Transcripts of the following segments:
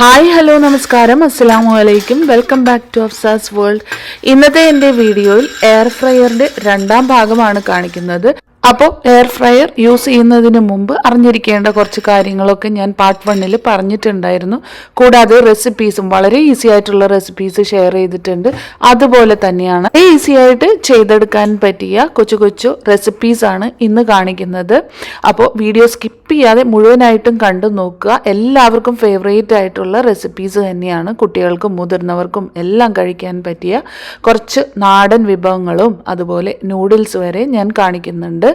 Hi hello നമസ്കാരം. അസ്സലാമു അലൈക്കും. Welcome back to Afsa's world. ഇന്നത്തെ എന്റെ വീഡിയോയിൽ എയർ ഫ്രയറിന്റെ രണ്ടാം ഭാഗമാണ് കാണിക്കുന്നത്. അപ്പോൾ എയർ ഫ്രയർ യൂസ് ചെയ്യുന്നതിന് മുമ്പ് അറിഞ്ഞിരിക്കേണ്ട കുറച്ച് കാര്യങ്ങളൊക്കെ ഞാൻ പാർട്ട് വണ്ണിൽ പറഞ്ഞിട്ടുണ്ടായിരുന്നു. കൂടാതെ റെസിപ്പീസും വളരെ ഈസി ആയിട്ടുള്ള റെസിപ്പീസ് ഷെയർ ചെയ്തിട്ടുണ്ട്. അതുപോലെ തന്നെയാണ് ഈസി ആയിട്ട് ചെയ്തെടുക്കാൻ പറ്റിയ കൊച്ചു കൊച്ചു റെസിപ്പീസ് ആണ് ഇന്ന് കാണിക്കുന്നത്. അപ്പോൾ വീഡിയോ സ്കിപ്പ് ചെയ്യാതെ മുഴുവനായിട്ടും കണ്ടു നോക്കുക. എല്ലാവർക്കും ഫേവറേറ്റ് ആയിട്ടുള്ള റെസിപ്പീസ് തന്നെയാണ്. കുട്ടികൾക്കും മുതിർന്നവർക്കും എല്ലാം കഴിക്കാൻ പറ്റിയ കുറച്ച് നാടൻ വിഭവങ്ങളും അതുപോലെ നൂഡിൽസ് വരെ ഞാൻ കാണിക്കുന്നുണ്ട്.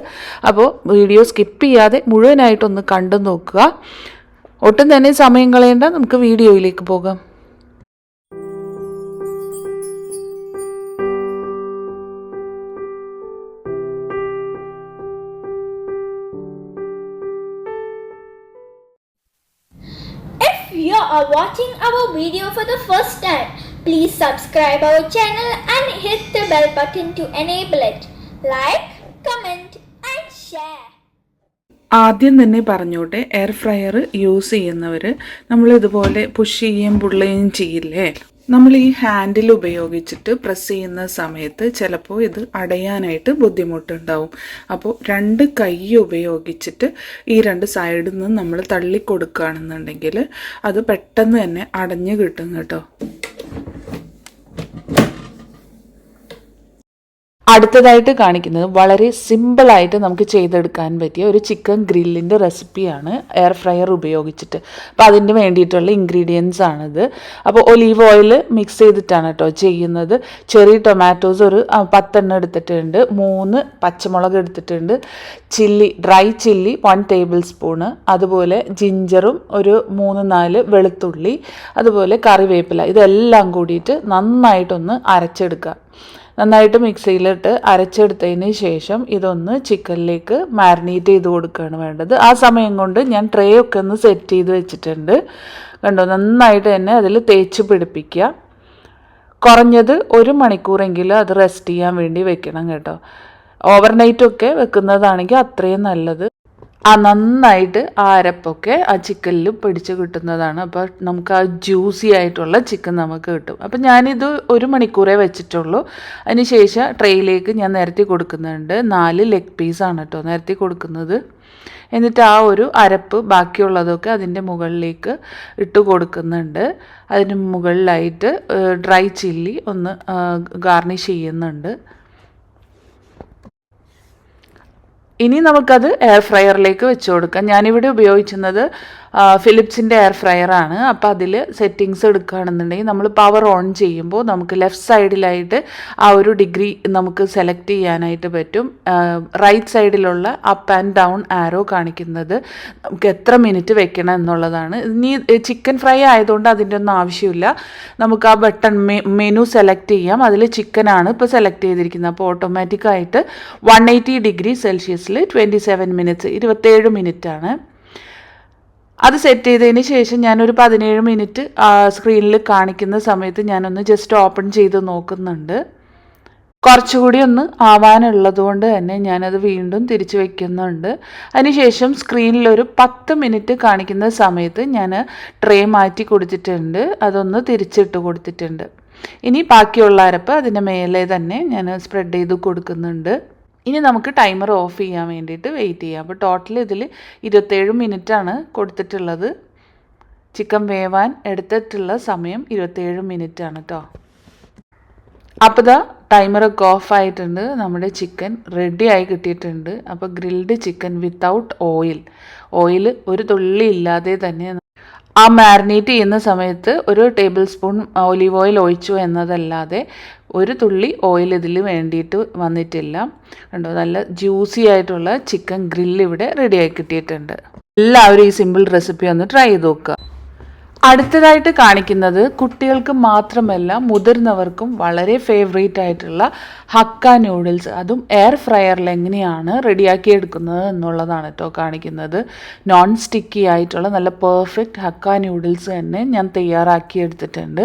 അപ്പോൾ വീഡിയോ സ്കിപ്പ് ചെയ്യാതെ മുഴുവനായിട്ടൊന്ന് കണ്ടു നോക്കുക ഒട്ടും തന്നെ സമയം കളയേണ്ട നമുക്ക് വീഡിയോയിലേക്ക് പോകാം you are watching our video for the first time, please subscribe our channel and hit the bell button to enable it. Like, comment. ആദ്യം തന്നെ പറഞ്ഞോട്ടെ എയർ ഫ്രയർ യൂസ് ചെയ്യുന്നവർ നമ്മൾ ഇതുപോലെ പുഷ് ചെയ്യുകയും പുള്ളുകയും ചെയ്യില്ലേ? നമ്മൾ ഈ ഹാൻഡിൽ ഉപയോഗിച്ചിട്ട് പ്രസ് ചെയ്യുന്ന സമയത്ത് ചിലപ്പോൾ ഇത് അടയാനായിട്ട് ബുദ്ധിമുട്ടുണ്ടാവും. അപ്പോൾ രണ്ട് കൈ ഉപയോഗിച്ചിട്ട് ഈ രണ്ട് സൈഡിൽ നിന്ന് നമ്മൾ തള്ളി കൊടുക്കുകയാണെന്നുണ്ടെങ്കിൽ അത് പെട്ടെന്ന് തന്നെ അടഞ്ഞു കിട്ടും കേട്ടോ. അടുത്തതായിട്ട് കാണിക്കുന്നത് വളരെ സിമ്പിളായിട്ട് നമുക്ക് ചെയ്തെടുക്കാൻ പറ്റിയ ഒരു ചിക്കൻ ഗ്രില്ലിന്റെ റെസിപ്പിയാണ് എയർ ഫ്രയർ ഉപയോഗിച്ചിട്ട്. അപ്പോൾ അതിന് വേണ്ടിയിട്ടുള്ള ഇൻഗ്രീഡിയൻസ് ആണിത്. അപ്പോൾ ഒലീവ് ഓയിൽ മിക്സ് ചെയ്തിട്ടാണ് കേട്ടോ ചെയ്യുന്നത്. ചെറിയ ടൊമാറ്റോസ് ഒരു പത്തെണ്ണം എടുത്തിട്ടുണ്ട്. മൂന്ന് പച്ചമുളക് എടുത്തിട്ടുണ്ട്. Chilli dry chilli one tablespoon അതുപോലെ ജിഞ്ചറും ഒരു മൂന്ന് നാല് വെളുത്തുള്ളി. അതുപോലെ കറിവേപ്പില. ഇതെല്ലാം കൂടിയിട്ട് നന്നായിട്ടൊന്ന് അരച്ചെടുക്കുക. നന്നായിട്ട് മിക്സിയിലിട്ട് അരച്ചെടുത്തതിന് ശേഷം ഇതൊന്ന് ചിക്കനിലേക്ക് മാരിനേറ്റ് ചെയ്ത് കൊടുക്കുകയാണ് വേണ്ടത്. ആ സമയം കൊണ്ട് ഞാൻ ട്രേ ഒക്കെ ഒന്ന് സെറ്റ് ചെയ്ത് വെച്ചിട്ടുണ്ട്. കണ്ടോ? നന്നായിട്ട് തന്നെ അതിൽ തേച്ച് പിടിപ്പിക്കുക. കുറഞ്ഞത് ഒരു മണിക്കൂറെങ്കിലും അത് റെസ്റ്റ് ചെയ്യാൻ വേണ്ടി വെക്കണം കേട്ടോ. ഓവർനൈറ്റൊക്കെ വെക്കുന്നതാണെങ്കിൽ അത്രയും നല്ലത്. ആ നന്നായിട്ട് ആ അരപ്പൊക്കെ ആ ചിക്കനിൽ പിടിച്ച് കിട്ടുന്നതാണ്. അപ്പോൾ നമുക്ക് ആ ജ്യൂസി ആയിട്ടുള്ള ചിക്കൻ നമുക്ക് കിട്ടും. അപ്പം ഞാനിത് ഒരു മണിക്കൂറേ വെച്ചിട്ടുള്ളൂ. അതിനുശേഷം ട്രെയിലേക്ക് ഞാൻ നിരത്തി കൊടുക്കുന്നുണ്ട്. നാല് ലെഗ് പീസാണ് കേട്ടോ നിരത്തി കൊടുക്കുന്നത്. എന്നിട്ട് ആ ഒരു അരപ്പ് ബാക്കിയുള്ളതൊക്കെ അതിന്റെ മുകളിലേക്ക് ഇട്ട് കൊടുക്കുന്നുണ്ട്. അതിന് മുകളിലായിട്ട് ഡ്രൈ ചില്ലി ഒന്ന് ഗാർണിഷ് ചെയ്യുന്നുണ്ട്. ഇനി നമുക്കത് എയർ ഫ്രയറിലേക്ക് വെച്ച് കൊടുക്കാം. ഞാനിവിടെ ഉപയോഗിക്കുന്നത് ഫിലിപ്സിന്റെ എയർ ഫ്രയറാണ് അപ്പോൾ അതിൽ സെറ്റിങ്സ് എടുക്കുകയാണെന്നുണ്ടെങ്കിൽ നമ്മൾ പവർ ഓൺ ചെയ്യുമ്പോൾ നമുക്ക് ലെഫ്റ്റ് സൈഡിലായിട്ട് ആ ഒരു ഡിഗ്രി നമുക്ക് സെലക്ട് ചെയ്യാനായിട്ട് പറ്റും. റൈറ്റ് സൈഡിലുള്ള അപ്പ് ആൻഡ് ഡൗൺ ആരോ കാണിക്കുന്നത് നമുക്ക് എത്ര മിനിറ്റ് വെക്കണം എന്നുള്ളതാണ്. ഇനി ചിക്കൻ ഫ്രൈ ആയതുകൊണ്ട് അതിന്റെ ഒന്നും ആവശ്യമില്ല. നമുക്ക് ആ ബട്ടൺ മെനു സെലക്ട് ചെയ്യാം. അതിൽ ചിക്കനാണ് ഇപ്പോൾ സെലക്ട് ചെയ്തിരിക്കുന്നത്. അപ്പോൾ ഓട്ടോമാറ്റിക്കായിട്ട് വൺ എയ്റ്റി ഡിഗ്രി സെൽഷ്യസിൽ ട്വന്റി സെവൻ മിനിറ്റ്സ് ഇരുപത്തേഴ് മിനിറ്റാണ് അത് സെറ്റ് ചെയ്തതിന് ശേഷം ഞാനൊരു പതിനേഴ് മിനിറ്റ് സ്ക്രീനിൽ കാണിക്കുന്ന സമയത്ത് ഞാനൊന്ന് ജസ്റ്റ് ഓപ്പൺ ചെയ്ത് നോക്കുന്നുണ്ട്. കുറച്ചുകൂടി ഒന്ന് ആവാനുള്ളത് കൊണ്ട് തന്നെ ഞാനത് വീണ്ടും തിരിച്ചു വയ്ക്കുന്നുണ്ട് അതിനുശേഷം സ്ക്രീനിലൊരു പത്ത് മിനിറ്റ് കാണിക്കുന്ന സമയത്ത് ഞാൻ ട്രേ മാറ്റി കൊടുത്തിട്ടുണ്ട്. അതൊന്ന് തിരിച്ചിട്ട് കൊടുത്തിട്ടുണ്ട്. ഇനി ബാക്കിയുള്ള അരപ്പ് അതിന്റെ മേലെ തന്നെ ഞാൻ സ്പ്രെഡ് ചെയ്ത് കൊടുക്കുന്നുണ്ട്. ഇനി നമുക്ക് ടൈമർ ഓഫ് ചെയ്യാൻ വേണ്ടിയിട്ട് വെയിറ്റ് ചെയ്യാം. അപ്പോൾ ടോട്ടൽ ഇതിൽ ഇരുപത്തേഴ് ആണ് കൊടുത്തിട്ടുള്ളത്. ചിക്കൻ വേവാൻ എടുത്തിട്ടുള്ള സമയം ഇരുപത്തേഴ് ആണ് കേട്ടോ അപ്പോൾ ദാ ടൈമറൊക്കെ ഓഫ് ആയിട്ടുണ്ട്. നമ്മുടെ ചിക്കൻ റെഡി ആയി കിട്ടിയിട്ടുണ്ട്. അപ്പോൾ grilled chicken without oil oil ഒരു തുള്ളി ഇല്ലാതെ തന്നെ ആ മാരിനേറ്റ് ചെയ്യുന്ന സമയത്ത് ഒരു ടേബിൾ സ്പൂൺ ഒലീവ് ഓയിൽ ഒഴിച്ചു എന്നതല്ലാതെ ഒരു തുള്ളി ഓയിൽ ഇതിൽ വേണ്ടിയിട്ട് വന്നിട്ടില്ല. കണ്ടോ? നല്ല ജ്യൂസി ആയിട്ടുള്ള ചിക്കൻ ഗ്രില്ല് ഇവിടെ റെഡിയായി കിട്ടിയിട്ടുണ്ട്. എല്ലാവരും ഈ സിമ്പിൾ റെസിപ്പി ഒന്ന് ട്രൈ ചെയ്ത് നോക്കുക. അടുത്തതായിട്ട് കാണിക്കുന്നത് കുട്ടികൾക്ക് മാത്രമല്ല മുതിർന്നവർക്കും വളരെ ഫേവറേറ്റ് ആയിട്ടുള്ള ഹക്ക നൂഡിൽസ് അതും എയർ ഫ്രയറിൽ എങ്ങനെയാണ് റെഡിയാക്കി എടുക്കുന്നത് എന്നുള്ളതാണ് കേട്ടോ കാണിക്കുന്നത്. നോൺ സ്റ്റിക്കി ആയിട്ടുള്ള നല്ല പെർഫെക്റ്റ് ഹക്ക നൂഡിൽസ് തന്നെ ഞാൻ തയ്യാറാക്കി എടുത്തിട്ടുണ്ട്.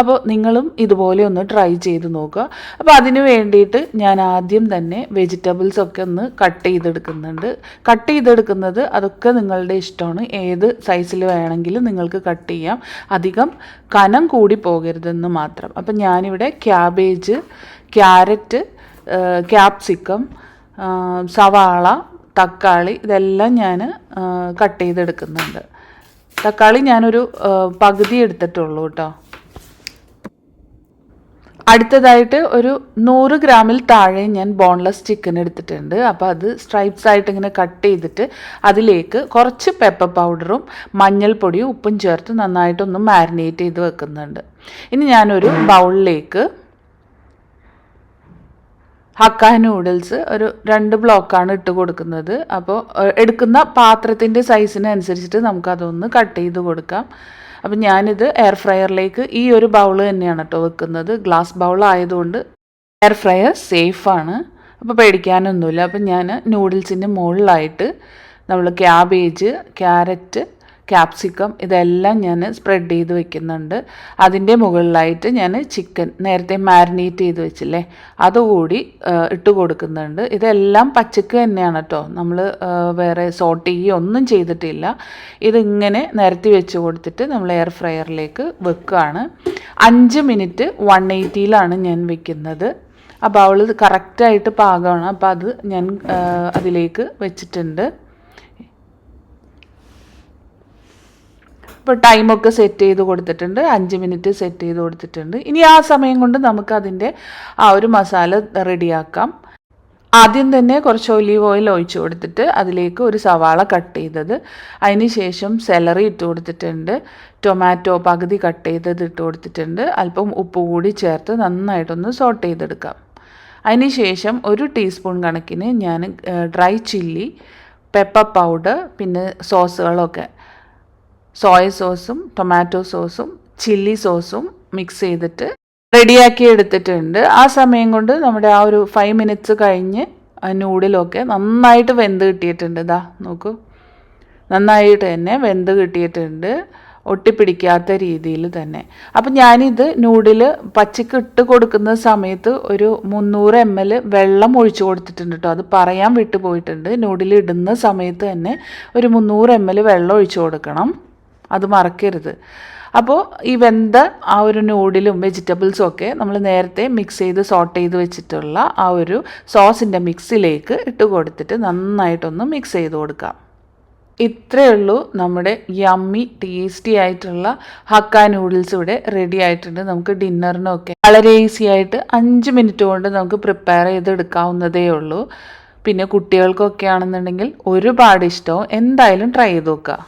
അപ്പോൾ നിങ്ങളും ഇതുപോലെ ഒന്ന് ട്രൈ ചെയ്ത് നോക്കുക. അപ്പോൾ അതിന് വേണ്ടിയിട്ട് ഞാൻ ആദ്യം തന്നെ വെജിറ്റബിൾസ് ഒക്കെ ഒന്ന് കട്ട് ചെയ്തെടുക്കുന്നുണ്ട്. കട്ട് ചെയ്തെടുക്കുന്നത് അതൊക്കെ നിങ്ങളുടെ ഇഷ്ടമാണ്. ഏത് സൈസിൽ വേണമെങ്കിലും നിങ്ങൾക്ക് കട്ട് ചെയ്യാം. അധികം കനം കൂടി പോകരുതെന്ന് മാത്രം. അപ്പം ഞാനിവിടെ ക്യാബേജ് ക്യാരറ്റ് ക്യാപ്സിക്കം സവാള തക്കാളി ഇതെല്ലാം ഞാൻ കട്ട് ചെയ്തെടുക്കുന്നുണ്ട്. തക്കാളി ഞാനൊരു പകുതി എടുത്തിട്ടുള്ളൂ കേട്ടോ. അടുത്തതായിട്ട് ഒരു നൂറ് ഗ്രാമിൽ താഴെ ഞാൻ ബോൺലെസ് ചിക്കൻ എടുത്തിട്ടുണ്ട്. അപ്പോൾ അത് സ്ട്രൈപ്സ് ആയിട്ട് ഇങ്ങനെ കട്ട് ചെയ്തിട്ട് അതിലേക്ക് കുറച്ച് പെപ്പർ പൗഡറും മഞ്ഞൾപ്പൊടിയും ഉപ്പും ചേർത്ത് നന്നായിട്ടൊന്ന് മാരിനേറ്റ് ചെയ്ത് വെക്കുന്നുണ്ട്. ഇനി ഞാനൊരു ബൗളിലേക്ക് ഹക്ക നൂഡിൽസ് ഒരു രണ്ട് ബ്ലോക്കാണ് ഇട്ട് കൊടുക്കുന്നത്. അപ്പോൾ എടുക്കുന്ന പാത്രത്തിന്റെ സൈസിനനുസരിച്ചിട്ട് നമുക്കതൊന്ന് കട്ട് ചെയ്ത് കൊടുക്കാം. അപ്പം ഞാനിത് എയർ ഫ്രയറിലേക്ക് ഈ ഒരു ബൗൾ തന്നെയാണ് കേട്ടോ വെക്കുന്നത്. ഗ്ലാസ് ബൗൾ ആയതുകൊണ്ട് എയർ ഫ്രയർ സേഫാണ് അപ്പോൾ പേടിക്കാനൊന്നുമില്ല. അപ്പം ഞാൻ നൂഡിൽസിന്റെ മുകളിലായിട്ട് നമ്മൾ ക്യാബേജ് ക്യാരറ്റ് ക്യാപ്സിക്കം ഇതെല്ലാം ഞാൻ സ്പ്രെഡ് ചെയ്ത് വെക്കുന്നുണ്ട്. അതിന്റെ മുകളിലായിട്ട് ഞാൻ ചിക്കൻ നേരത്തെ മാരിനേറ്റ് ചെയ്ത് വെച്ചില്ലേ? അതുകൂടി ഇട്ട് കൊടുക്കുന്നുണ്ട്. ഇതെല്ലാം പച്ചക്ക് തന്നെയാണ് കേട്ടോ നമ്മൾ വേറെ സോട്ട് ചെയ്യുകയോ ഒന്നും ചെയ്തിട്ടില്ല. ഇതിങ്ങനെ നിരത്തി വെച്ച് കൊടുത്തിട്ട് നമ്മൾ എയർ ഫ്രയറിലേക്ക് വെക്കുകയാണ് അഞ്ച് മിനിറ്റ് വൺ എയ്റ്റിയിലാണ് ഞാൻ വെക്കുന്നത്. അപ്പോൾ അവൾ കറക്റ്റായിട്ട് പാകമാണ് അപ്പോൾ അത് ഞാൻ അതിലേക്ക് വെച്ചിട്ടുണ്ട്. ഇപ്പോൾ ടൈമൊക്കെ സെറ്റ് ചെയ്ത് കൊടുത്തിട്ടുണ്ട്. അഞ്ച് മിനിറ്റ് സെറ്റ് ചെയ്ത് കൊടുത്തിട്ടുണ്ട്. ഇനി ആ സമയം കൊണ്ട് നമുക്ക് അതിന്റെ ആ ഒരു മസാല റെഡിയാക്കാം ആദ്യം തന്നെ കുറച്ച് ഒലീവ് ഓയിൽ ഒഴിച്ച് കൊടുത്തിട്ട് അതിലേക്ക് ഒരു സവാള കട്ട് ചെയ്തത്. അതിന് ശേഷം സെലറി ഇട്ട് കൊടുത്തിട്ടുണ്ട്. ടൊമാറ്റോ പകുതി കട്ട് ചെയ്തത് ഇട്ട് കൊടുത്തിട്ടുണ്ട്. അല്പം ഉപ്പ് കൂടി ചേർത്ത് നന്നായിട്ടൊന്ന് സോട്ട് ചെയ്തെടുക്കാം. അതിന് ശേഷം ഒരു ടീസ്പൂൺ കണക്കിന് ഞാൻ ഡ്രൈ ചില്ലി പെപ്പർ പൗഡർ പിന്നെ സോസുകളൊക്കെ സോയ സോസും ടൊമാറ്റോ സോസും ചില്ലി സോസും മിക്സ് ചെയ്തിട്ട് റെഡിയാക്കി എടുത്തിട്ടുണ്ട്. ആ സമയം കൊണ്ട് നമ്മുടെ ആ ഒരു ഫൈവ് മിനിറ്റ്സ് കഴിഞ്ഞ് നൂഡിലൊക്കെ നന്നായിട്ട് വെന്ത് കിട്ടിയിട്ടുണ്ട്. ഇതാ നോക്കൂ. നന്നായിട്ട് തന്നെ വെന്ത് കിട്ടിയിട്ടുണ്ട്. ഒട്ടിപ്പിടിക്കാത്ത രീതിയിൽ തന്നെ. അപ്പം ഞാനിത് നൂഡിൽ പച്ചക്ക് ഇട്ട് കൊടുക്കുന്ന സമയത്ത് ഒരു മുന്നൂറ് എം എൽ വെള്ളം ഒഴിച്ചു കൊടുത്തിട്ടുണ്ട് കേട്ടോ അത് പറയാൻ വിട്ടുപോയിട്ടുണ്ട്. നൂഡിൽ ഇടുന്ന സമയത്ത് തന്നെ ഒരു മുന്നൂറ് എം എൽ വെള്ളം ഒഴിച്ചു കൊടുക്കണം. അത് മറക്കരുത്. അപ്പോൾ ഈ വെന്ത ആ ഒരു നൂഡിലും വെജിറ്റബിൾസും ഒക്കെ നമ്മൾ നേരത്തെ മിക്സ് ചെയ്ത് സോട്ട് ചെയ്ത് വെച്ചിട്ടുള്ള ആ ഒരു സോസിന്റെ മിക്സിലേക്ക് ഇട്ട് കൊടുത്തിട്ട് നന്നായിട്ടൊന്ന് മിക്സ് ചെയ്ത് കൊടുക്കാം. ഇത്രയേ ഉള്ളൂ നമ്മുടെ യമ്മി ടേസ്റ്റി ആയിട്ടുള്ള ഹക്ക നൂഡിൽസ് ഇവിടെ റെഡി ആയിട്ടുണ്ട്. നമുക്ക് ഡിന്നറിനൊക്കെ വളരെ ഈസി ആയിട്ട് അഞ്ച് മിനിറ്റ് കൊണ്ട് നമുക്ക് പ്രിപ്പയർ ചെയ്തെടുക്കാവുന്നതേ ഉള്ളൂ. പിന്നെ കുട്ടികൾക്കൊക്കെ ആണെന്നുണ്ടെങ്കിൽ ഒരുപാട് ഇഷ്ടവും. എന്തായാലും ട്രൈ ചെയ്ത് നോക്കുക.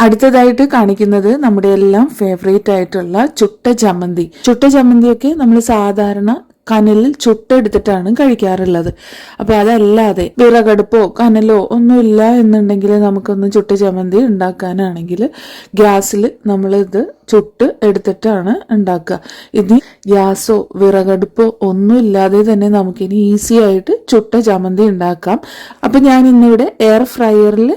അടുത്തതായിട്ട് കാണിക്കുന്നത് നമ്മുടെ എല്ലാം ഫേവറേറ്റ് ആയിട്ടുള്ള ചുട്ട ചമ്മന്തി. ചുട്ട ചമ്മന്തിയൊക്കെ നമ്മൾ സാധാരണ കനലിൽ ചുട്ടെടുത്തിട്ടാണ് കഴിക്കാറുള്ളത്. അപ്പോൾ അതല്ലാതെ വിറകടുപ്പോ കനലോ ഒന്നുമില്ല എന്നുണ്ടെങ്കിൽ നമുക്കൊന്ന് ചുട്ട ചമ്മന്തി ഉണ്ടാക്കാനാണെങ്കിൽ ഗ്യാസിൽ നമ്മളിത് ചുട്ട് എടുത്തിട്ടാണ് ഉണ്ടാക്കുക. ഇനി ഗ്യാസോ വിറകടുപ്പോ ഒന്നും ഇല്ലാതെ തന്നെ നമുക്കിനി ഈസി ആയിട്ട് ചുട്ട ചമ്മന്തി ഉണ്ടാക്കാം. അപ്പം ഞാൻ ഇന്നിവിടെ എയർ ഫ്രയറിൽ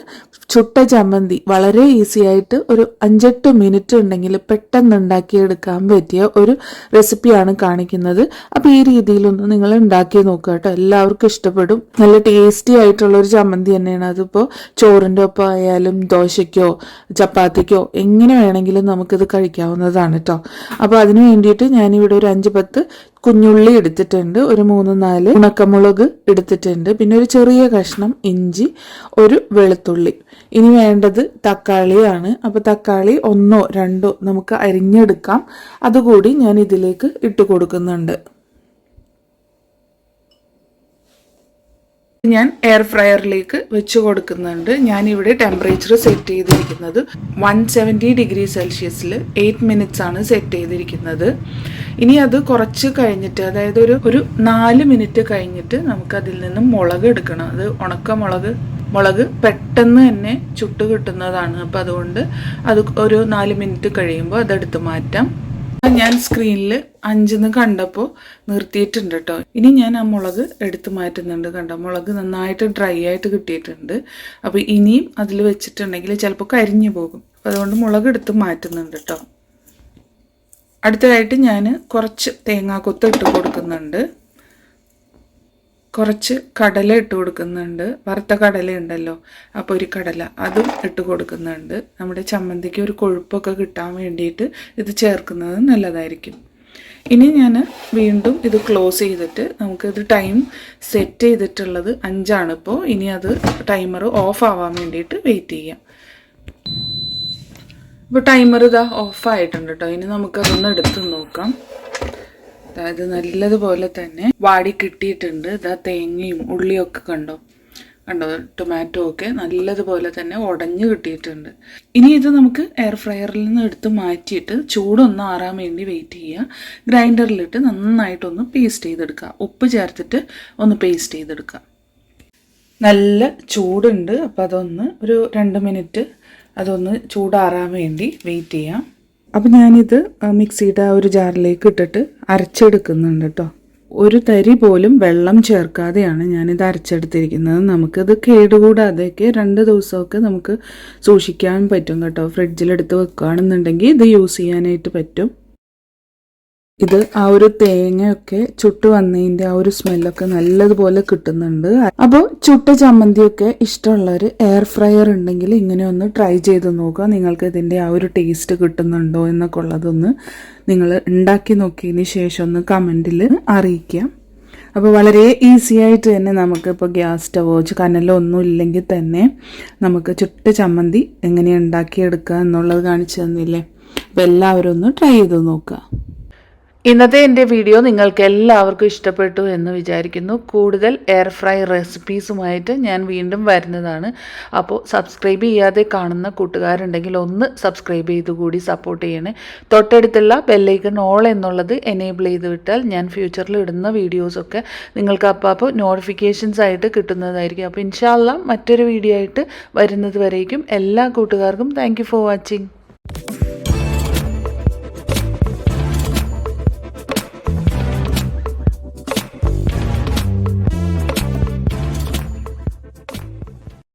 ചുട്ട ചമ്മന്തി വളരെ ഈസി ആയിട്ട് ഒരു അഞ്ചെട്ട് മിനിറ്റ് ഉണ്ടെങ്കിൽ പെട്ടെന്ന് ഉണ്ടാക്കിയെടുക്കാൻ പറ്റിയ ഒരു റെസിപ്പിയാണ് കാണിക്കുന്നത്. അപ്പോൾ ഈ രീതിയിലൊന്ന് നിങ്ങൾ ഉണ്ടാക്കി നോക്കുക കേട്ടോ. എല്ലാവർക്കും ഇഷ്ടപ്പെടും. നല്ല ടേസ്റ്റി ആയിട്ടുള്ള ഒരു ചമ്മന്തി തന്നെയാണ്. അതിപ്പോൾ ചോറിന്റെ ഒപ്പം ആയാലും ദോശയ്ക്കോ ചപ്പാത്തിക്കോ എങ്ങനെ വേണമെങ്കിലും നമുക്കിത് കഴിക്കാവുന്നതാണ് കേട്ടോ. അപ്പോൾ അതിന് വേണ്ടിയിട്ട് ഞാനിവിടെ ഒരു അഞ്ച് പത്ത് കുഞ്ഞുള്ളി എടുത്തിട്ടുണ്ട് ഒരു മൂന്ന് നാല് ഉണക്കമുളക് എടുത്തിട്ടുണ്ട് പിന്നെ ഒരു ചെറിയ കഷ്ണം ഇഞ്ചി ഒരു വെളുത്തുള്ളി. ഇനി വേണ്ടത് തക്കാളിയാണ്. അപ്പോൾ തക്കാളി ഒന്നോ രണ്ടോ നമുക്ക് അരിഞ്ഞെടുക്കാം. അതുകൂടി ഞാൻ ഇതിലേക്ക് ഇട്ട് കൊടുക്കുന്നുണ്ട്. ഞാൻ എയർ ഫ്രയറിലേക്ക് വെച്ച് കൊടുക്കുന്നുണ്ട്. ഞാനിവിടെ ടെമ്പറേച്ചർ സെറ്റ് ചെയ്തിരിക്കുന്നത് വൺ സെവന്റി ഡിഗ്രി സെൽഷ്യസിൽ എയ്റ്റ് മിനിറ്റ്സ് ആണ് സെറ്റ് ചെയ്തിരിക്കുന്നത്. ഇനി അത് കുറച്ച് കഴിഞ്ഞിട്ട് അതായത് ഒരു ഒരു നാല് മിനിറ്റ് കഴിഞ്ഞിട്ട് നമുക്ക് അതിൽ നിന്നും മുളക് എടുക്കണം. അത് ഉണക്ക മുളക് പെട്ടെന്ന് തന്നെ ചുട്ട് കിട്ടുന്നതാണ്. അപ്പം അതുകൊണ്ട് അത് ഒരു നാല് മിനിറ്റ് കഴിയുമ്പോൾ അതെടുത്ത് മാറ്റാം. ഞാൻ സ്ക്രീനിൽ അഞ്ചെന്ന് കണ്ടപ്പോൾ നിർത്തിയിട്ടുണ്ട് കേട്ടോ ഇനി ഞാൻ ആ മുളക് എടുത്ത് മാറ്റുന്നുണ്ട് കണ്ടോ. മുളക് നന്നായിട്ട് ഡ്രൈ ആയിട്ട് കിട്ടിയിട്ടുണ്ട്. അപ്പോൾ ഇനിയും അതിൽ വെച്ചിട്ടുണ്ടെങ്കിൽ ചിലപ്പോൾ കരിഞ്ഞു പോകും. അതുകൊണ്ട് മുളക് എടുത്ത് മാറ്റുന്നുണ്ട് കേട്ടോ അടുത്തതായിട്ട് ഞാൻ കുറച്ച് തേങ്ങാക്കൊത്ത് ഇട്ട് കൊടുക്കുന്നുണ്ട്. കുറച്ച് കടല ഇട്ട് കൊടുക്കുന്നുണ്ട്. വറുത്ത കടല ഉണ്ടല്ലോ അപ്പോൾ ഒരു കടല അതും ഇട്ട് കൊടുക്കുന്നുണ്ട്. നമ്മുടെ ചമ്മന്തിക്ക് ഒരു കൊഴുപ്പൊക്കെ കിട്ടാൻ വേണ്ടിയിട്ട് ഇത് ചേർക്കുന്നത് നല്ലതായിരിക്കും. ഇനി ഞാൻ വീണ്ടും ഇത് ക്ലോസ് ചെയ്തിട്ട് നമുക്കിത് ടൈം സെറ്റ് ചെയ്തിട്ടുള്ളത് അഞ്ചാണിപ്പോൾ ഇനി അത് ടൈമർ ഓഫ് ആവാൻ വേണ്ടിയിട്ട് വെയിറ്റ് ചെയ്യാം. ഇപ്പോൾ ടൈമർ ഇതാ ഓഫ് ആയിട്ടുണ്ട് കേട്ടോ ഇനി നമുക്കതൊന്ന് എടുത്ത് നോക്കാം. അതായത് നല്ലതുപോലെ തന്നെ വാടി കിട്ടിയിട്ടുണ്ട്. ഇതാ തേങ്ങയും ഉള്ളിയൊക്കെ കണ്ടോ? കണ്ടോ? ടൊമാറ്റോ ഒക്കെ നല്ലതുപോലെ തന്നെ ഉടഞ്ഞു കിട്ടിയിട്ടുണ്ട്. ഇനി ഇത് നമുക്ക് എയർ ഫ്രയറിൽ നിന്ന് എടുത്ത് മാറ്റിയിട്ട് ചൂടൊന്ന് ആറാൻ വേണ്ടി വെയിറ്റ് ചെയ്യുക. ഗ്രൈൻഡറിലിട്ട് നന്നായിട്ടൊന്ന് പേസ്റ്റ് ചെയ്തെടുക്കുക. ഉപ്പ് ചേർത്തിട്ട് ഒന്ന് പേസ്റ്റ് ചെയ്തെടുക്കുക. നല്ല ചൂടുണ്ട്. അപ്പോൾ അതൊന്ന് ഒരു രണ്ട് മിനിറ്റ് അതൊന്ന് ചൂടാറാൻ വേണ്ടി വെയിറ്റ് ചെയ്യാം. അപ്പം ഞാനിത് മിക്സിയുടെ ഒരു ജാറിലേക്ക് ഇട്ടിട്ട് അരച്ചെടുക്കുന്നുണ്ട് കേട്ടോ ഒരു തരി പോലും വെള്ളം ചേർക്കാതെയാണ് ഞാനിത് അരച്ചെടുത്തിരിക്കുന്നത്. നമുക്കിത് കേടുകൂടാതെയൊക്കെ രണ്ട് ദിവസമൊക്കെ നമുക്ക് സൂക്ഷിക്കാൻ പറ്റും കേട്ടോ. ഫ്രിഡ്ജിലെടുത്ത് വെക്കുകയാണെന്നുണ്ടെങ്കിൽ ഇത് യൂസ് ചെയ്യാനായിട്ട് പറ്റും. ഇത് ആ ഒരു തേങ്ങയൊക്കെ ചുട്ട് വന്നതിന്റെ ആ ഒരു സ്മെല്ലൊക്കെ നല്ലതുപോലെ കിട്ടുന്നുണ്ട്. അപ്പോൾ ചുട്ട ചമ്മന്തിയൊക്കെ ഇഷ്ടമുള്ള ഒരു എയർ ഫ്രയർ ഉണ്ടെങ്കിൽ ഇങ്ങനെ ഒന്ന് ട്രൈ ചെയ്ത് നോക്കുക. നിങ്ങൾക്ക് ഇതിന്റെ ആ ഒരു ടേസ്റ്റ് കിട്ടുന്നുണ്ടോ എന്നൊക്കെ ഉള്ളതൊന്ന് നിങ്ങൾ ഉണ്ടാക്കി നോക്കിയതിന് ശേഷം ഒന്ന് കമന്റിൽ അറിയിക്കാം. അപ്പോൾ വളരെ ഈസി ആയിട്ട് തന്നെ നമുക്ക് ഇപ്പോൾ ഗ്യാസ് സ്റ്റവോ കനലോ ഒന്നും ഇല്ലെങ്കിൽ തന്നെ നമുക്ക് ചുട്ട ചമ്മന്തി എങ്ങനെ ഉണ്ടാക്കിയെടുക്കുക എന്നുള്ളത് കാണിച്ചു തന്നില്ലേ? അപ്പോൾ എല്ലാവരും ഒന്ന് ട്രൈ ചെയ്ത് നോക്കുക. ഇന്നത്തെ എന്റെ വീഡിയോ നിങ്ങൾക്ക് എല്ലാവർക്കും ഇഷ്ടപ്പെട്ടു എന്ന് വിചാരിക്കുന്നു. കൂടുതൽ എയർ ഫ്രൈ റെസിപ്പീസുമായിട്ട് ഞാൻ വീണ്ടും വരുന്നതാണ്. അപ്പോൾ സബ്സ്ക്രൈബ് ചെയ്യാതെ കാണുന്ന കൂട്ടുകാരുണ്ടെങ്കിൽ ഒന്ന് സബ്സ്ക്രൈബ് ചെയ്ത് കൂടി സപ്പോർട്ട് ചെയ്യണേ. തൊട്ടടുത്തുള്ള ബെല്ലൈക്കൺ ഓൾ എന്നുള്ളത് എനേബിൾ ചെയ്ത് വിട്ടാൽ ഞാൻ ഫ്യൂച്ചറിൽ ഇടുന്ന വീഡിയോസൊക്കെ നിങ്ങൾക്ക് അപ്പോൾ അപ്പോൾ നോട്ടിഫിക്കേഷൻസ് ആയിട്ട് കിട്ടുന്നതായിരിക്കും. അപ്പോൾ ഇൻഷാല്ല മറ്റൊരു വീഡിയോ ആയിട്ട് വരുന്നത് വരേക്കും എല്ലാ കൂട്ടുകാർക്കും താങ്ക് ഫോർ വാച്ചിങ്